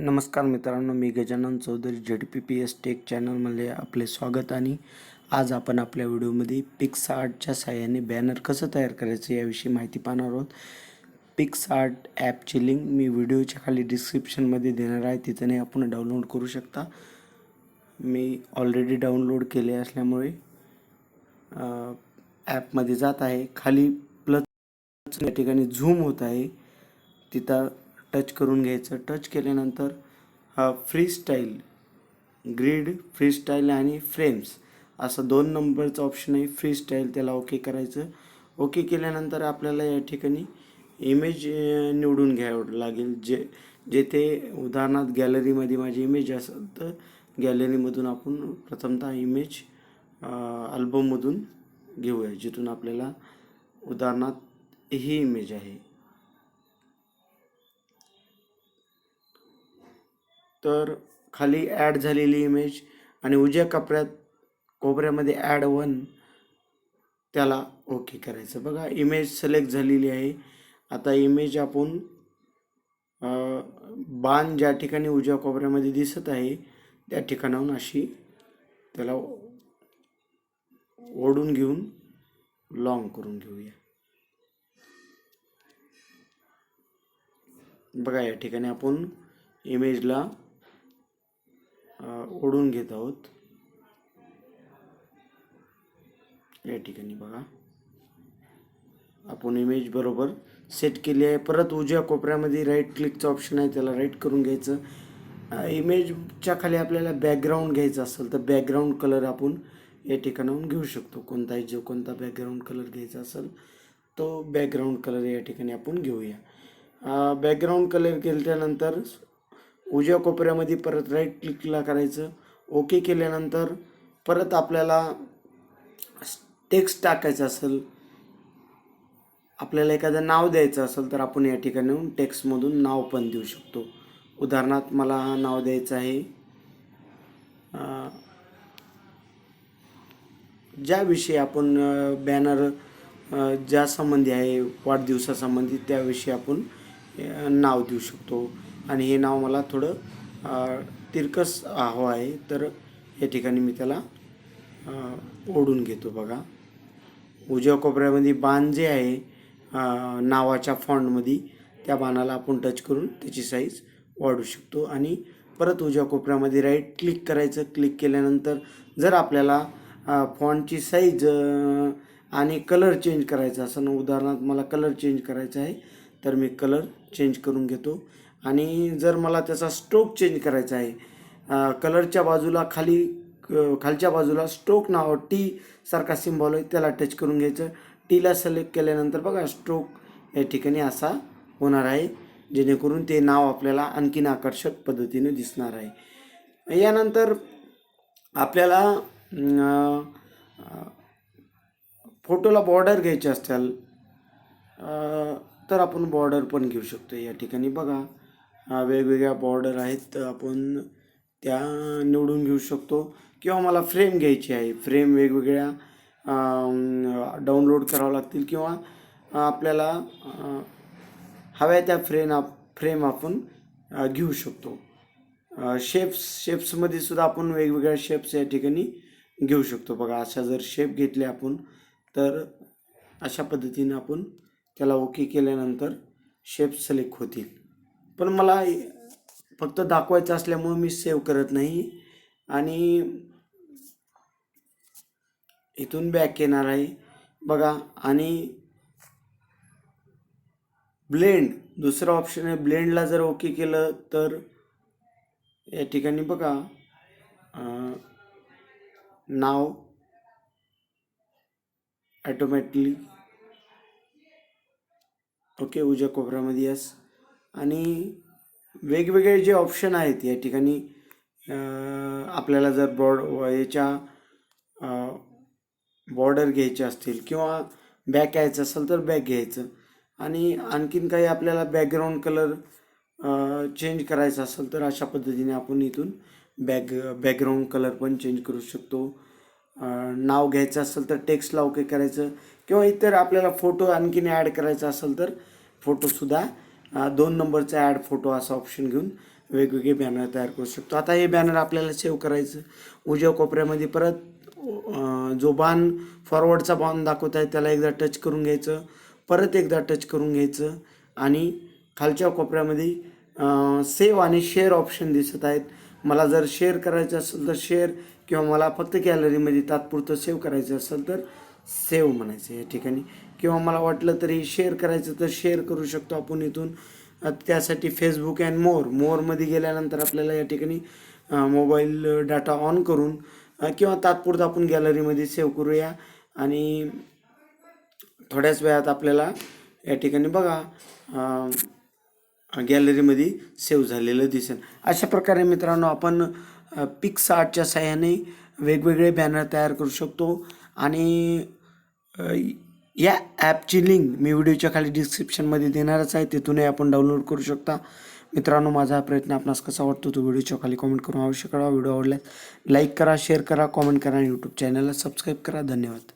नमस्कार मित्रांनो मी Gajanan Chaudhari Z P P S tech चॅनलमध्ये आपले स्वागत आणि आज आपण आपल्या व्हिडिओमध्ये पिक्स आर्टच्या सहाय्याने बॅनर कसं तयार करायचं याविषयी माहिती पाहणार आहोत. पिक्स आर्ट ॲपची लिंक मी व्हिडिओच्या खाली डिस्क्रिप्शनमध्ये देणार आहे तिथं आपण डाउनलोड करू शकता. मी ऑलरेडी डाउनलोड केले असल्यामुळे ॲपमध्ये जात आहे. खाली प्लस या ठिकाणी झूम होत आहे. तिथं टच करून घ्यायचं. टच केल्यानंतर free style grid free style आणि फ्रेम्स असं दोन नंबरचं ऑप्शन आहे. फ्री स्टाईल त्याला ओके करायचं. ओके केल्यानंतर आपल्याला या ठिकाणी इमेज निवडून घ्यावं लागेल. जे जेथे उदाहरणार्थ गॅलरीमध्ये माझी इमेज असेल तर गॅलरीमधून आपण प्रथमतः इमेज अल्बममधून घेऊया जिथून आपल्याला उदाहरणार्थ ही इमेज आहे. तर खाली ॲड झालेली इमेज आणि उज्या कपड्यात कोपऱ्यामध्ये ॲड वन त्याला ओके करायचं. बघा इमेज सिलेक्ट झालेली आहे. आता इमेज आपण बाण ज्या ठिकाणी उज्या कोपऱ्यामध्ये दिसत आहे त्या ठिकाणाहून अशी त्याला ओढून घेऊन लॉंग करून घेऊया. बघा या ठिकाणी आपण इमेजला ओढून घेत आहोत. या ठिकाणी बघा. आपण इमेज बरोबर सेट केली आहे. परत उजव्या कोपऱ्यामध्ये राईट क्लिकचं ऑप्शन आहे. त्याला राईट करून घ्यायचं. इमेजच्या खाली आपल्याला बॅकग्राऊंड घ्यायचं असेल तर बॅकग्राऊंड कलर आपण या ठिकाणाहून घेऊ शकतो. कोणताही जो कोणता बॅकग्राऊंड कलर घ्यायचा असेल तो बॅकग्राऊंड कलर या ठिकाणी आपण घेऊया. बॅकग्राऊंड कलर केल्यानंतर उजव्या कोपऱ्यामध्ये परत राईट क्लिकला करायचं. ओके केल्यानंतर परत आपल्याला टेक्स्ट टाकायचं असेल आपल्याला एखादं नाव द्यायचं असेल तर आपण या ठिकाणी टेक्स्टमधून नाव पण देऊ शकतो. उदाहरणार्थ मला नाव द्यायचं आहे. ज्याविषयी आपण बॅनर ज्या संबंधी आहे वाढदिवसासंबंधी त्याविषयी आपण नाव देऊ शकतो. आणि हे नाव मला थोडं तिरकस हवं आहे. तर या ठिकाणी मी त्याला ओढून घेतो बघा. उजव्या कोपऱ्यामध्ये बाण जे आहे नावाच्या फॉन्टमध्ये त्या बाणाला आपण टच करून त्याची साईज वाढू शकतो. आणि परत उजव्या कोपऱ्यामध्ये राईट क्लिक करायचं. क्लिक केल्यानंतर जर आपल्याला फॉन्टची साईज आणि कलर चेंज करायचा असं उदाहरणार्थ मला कलर चेंज करायचा आहे तर मी कलर चेंज करून घेतो. आणि जर मला त्याचा स्ट्रोक चेंज करायचा आहे कलरच्या बाजूला खाली खालच्या बाजूला स्ट्रोक नाव टी सारखा सिम्बॉल आहे त्याला टच करून घ्यायचं. टीला सिलेक्ट केल्यानंतर बघा स्ट्रोक या ठिकाणी असा होणार आहे जेणेकरून ते नाव आपल्याला आणखीन आकर्षक पद्धतीने दिसणार आहे. यानंतर आपल्याला फोटोला बॉर्डर घ्यायची असेल तर आपण बॉर्डर पण घेऊ शकतो या ठिकाणी. बघा वेगवेगळ्या बॉर्डर आहेत आपण त्या निवडून घेऊ शकतो. किंवा मला फ्रेम घ्यायची आहे. फ्रेम वेगवेगळ्या डाउनलोड करावं लागतील किंवा आपल्याला हव्या त्या फ्रेम आप फ्रेम आपण घेऊ शकतो. शेप्स शेप्समध्ये सुद्धा आपण वेगवेगळ्या शेप्स या ठिकाणी घेऊ शकतो. बघा अशा जर शेप घेतले आपण तर अशा पद्धतीने आपण त्याला ओके केल्यानंतर शेप सिलेक्ट होतील. पण मला फक्त दाखवायचं असल्यामुळे मी सेव्ह करत नाही. आणि इथून बॅक येणार आहे. बघा आणि ब्लेंड दुसरं ऑप्शन आहे. ब्लेंडला जर ओके केलं तर या ठिकाणी बघा नाव ॲटोमॅटिकली ओके उज्या कोपऱ्यामध्ये यस आणि वेगवेगळे जे ऑप्शन आहेत या ठिकाणी आपल्याला जर बॉर्ड याच्या बॉर्डर घ्यायचे असतील किंवा बॅक यायचं असेल तर बॅक घ्यायचं. आणि आणखीन काही आपल्याला बॅकग्राऊंड कलर चेंज करायचा असेल तर अशा पद्धतीने आपण इथून बॅक बॅकग्राऊंड कलर पण चेंज करू शकतो. नाव घ्यायचं असेल तर टेक्स्टला ओके करायचं किंवा इतर आपल्याला फोटो आणखीन ॲड करायचा असेल तर फोटोसुद्धा दोन नंबरचा ॲड फोटो असा ऑप्शन घेऊन वेगवेगळे बॅनर तयार करू शकतो. आता हे बॅनर आपल्याला सेव्ह करायचं. उजव्या कोपऱ्यामध्ये परत जो बाण फॉरवर्डचा बाण दाखवत आहे त्याला एकदा टच करून घ्यायचं. परत एकदा टच करून घ्यायचं. आणि खालच्या कोपऱ्यामध्ये सेव्ह आणि शेअर ऑप्शन दिसत आहेत. मला जर शेअर करायचं असेल तर शेअर किंवा मला फक्त गॅलरीमध्ये तात्पुरतं सेव्ह करायचं असेल तर सेव्ह म्हणायचं या ठिकाणी. किंवा मला वाटलं तरी शेअर करायचं तर शेअर करू शकतो आपण इथून. त्यासाठी फेसबुक अँड मोर मोरमध्ये गेल्यानंतर आपल्याला या ठिकाणी मोबाईल डाटा ऑन करून किंवा तात्पुरतं आपण गॅलरीमध्ये सेव्ह करूया. आणि थोड्याच वेळात आपल्याला या ठिकाणी बघा गॅलरीमध्ये सेव्ह झालेलं दिसेल. अशा प्रकारे मित्रांनो आपण पिक्स आर्टच्या साह्याने वेगवेगळे बॅनर तयार करू शकतो. आणि या ॲपची लिंक मी व्हिडिओच्या खाली डिस्क्रिप्शनमध्ये देणारच आहे. तिथूनही आपण डाउनलोड करू शकता. मित्रांनो माझा हा प्रयत्न आपणास कसा वाटतो तो व्हिडिओच्या खाली कमेंट करून अवश्य करा व्हिडिओ आवडल्यास लाईक करा शेअर करा कॉमेंट करा आणि यूट्यूब चॅनलला सबस्क्राईब करा. धन्यवाद.